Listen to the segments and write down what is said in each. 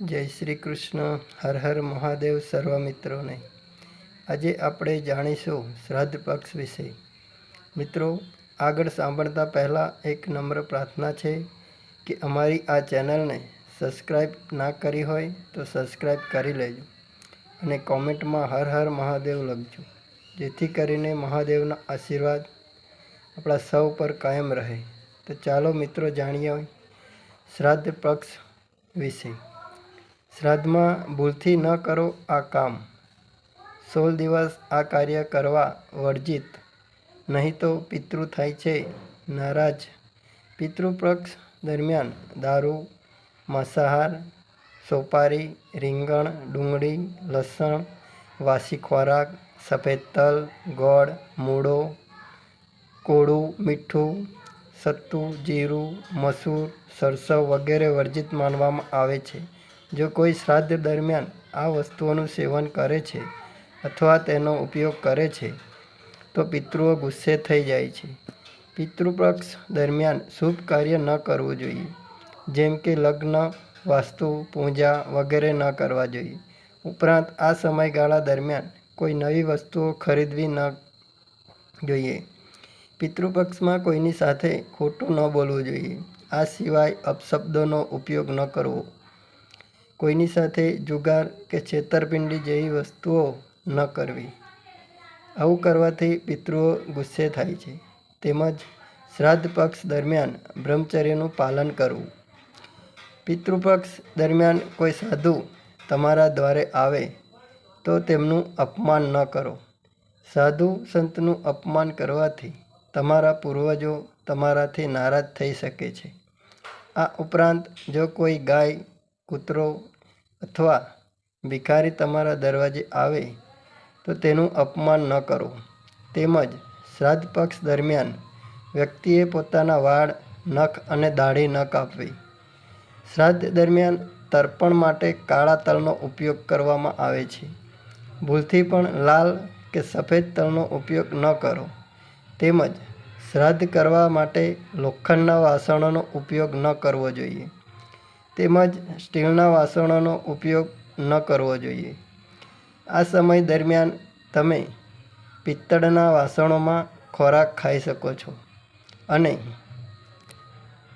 જય શ્રી કૃષ્ણ. હર હર મહાદેવ સર્વ મિત્રોને આજે આપણે જાણીશું શ્રાદ્ધ પક્ષ વિશે. મિત્રો, આગળ સાંભળતા પહેલાં એક નમ્ર પ્રાર્થના છે કે અમારી આ ચેનલને સબસ્ક્રાઈબ ના કરી હોય તો સબસ્ક્રાઈબ કરી લેજો અને કોમેન્ટમાં હર હર મહાદેવ લખજો. જેથી કરીને મહાદેવના આશીર્વાદ આપણા સૌ પર કાયમ રહે. તો ચાલો મિત્રો, જાણીએ શ્રાદ્ધ પક્ષ વિશે. શ્રાદ્ધમાં ભૂલથી ન કરો આ કામ. સોળ દિવસ આ કાર્ય કરવા વર્જિત. નહીં તો પિતૃ થાય છે નારાજ. પિતૃપક્ષ દરમિયાન દારૂ, માંસાહાર, સોપારી, રીંગણ, ડુંગળી, લસણ, વાસી ખોરાક, સફેદ તલ, ગોળ, મૂળો, કોળું, મીઠું, સત્તુ, જીરું, મસૂર, સરસવ વગેરે વર્જિત માનવામાં આવે છે. જો કોઈ શ્રાદ્ધ દરમિયાન આ વસ્તુઓનું સેવન કરે છે અથવા તેનો ઉપયોગ કરે છે, તો પિતૃઓ ગુસ્સે થઈ જાય છે. પિતૃપક્ષ દરમિયાન શુભ કાર્ય ન કરવું જોઈએ. જેમ કે લગ્ન, વાસ્તુ, પૂજા વગેરે ન કરવા જોઈએ. ઉપરાંત આ સમયગાળા દરમિયાન કોઈ નવી વસ્તુઓ ખરીદવી ન જોઈએ. પિતૃપક્ષમાં કોઈની સાથે ખોટું ન બોલવું જોઈએ. આ સિવાય અપશબ્દોનો ઉપયોગ ન કરવો. કોઈની સાથે જુગાર કે છેતરપિંડી જેવી વસ્તુઓ ન કરવી. આવું કરવાથી પિતૃઓ ગુસ્સે થાય છે. તેમજ શ્રાદ્ધ પક્ષ દરમિયાન બ્રહ્મચર્યનું પાલન કરવું. પિતૃપક્ષ દરમિયાન કોઈ સાધુ તમારા દ્વારે આવે તો તેમનું અપમાન ન કરો. સાધુ સંતનું અપમાન કરવાથી તમારા પૂર્વજો તમારાથી નારાજ થઈ શકે છે. આ ઉપરાંત જો કોઈ ગાય, કૂતરો અથવા ભિખારી તમારા દરવાજે આવે, તો તેનું અપમાન ન કરો. તેમજ શ્રાદ્ધ પક્ષ દરમિયાન વ્યક્તિએ પોતાના વાળ, નખ અને દાઢી ન કાપવી. શ્રાદ્ધ દરમિયાન તર્પણ માટે કાળા તલનો ઉપયોગ કરવામાં આવે છે. ભૂલથી પણ લાલ કે સફેદ તલનો ઉપયોગ ન કરો. તેમજ શ્રાદ્ધ કરવા માટે લોખંડના વાસણોનો ઉપયોગ ન કરવો જોઈએ. તેમજ સ્ટીલના વાસણોનો ઉપયોગ ન કરવો જોઈએ. આ સમય દરમિયાન તમે પિત્તળના વાસણોમાં ખોરાક ખાઈ શકો છો અને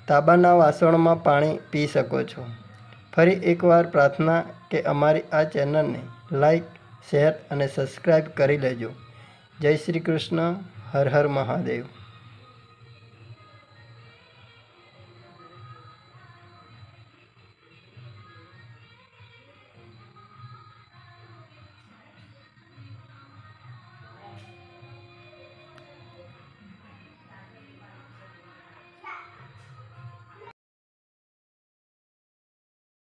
તાંબાના વાસણોમાં પાણી પી શકો છો. ફરી એકવાર પ્રાર્થના કે અમારી આ ચેનલને લાઈક, શેર અને સબસ્ક્રાઈબ કરી લેજો. જય શ્રી કૃષ્ણ. હર હર મહાદેવ.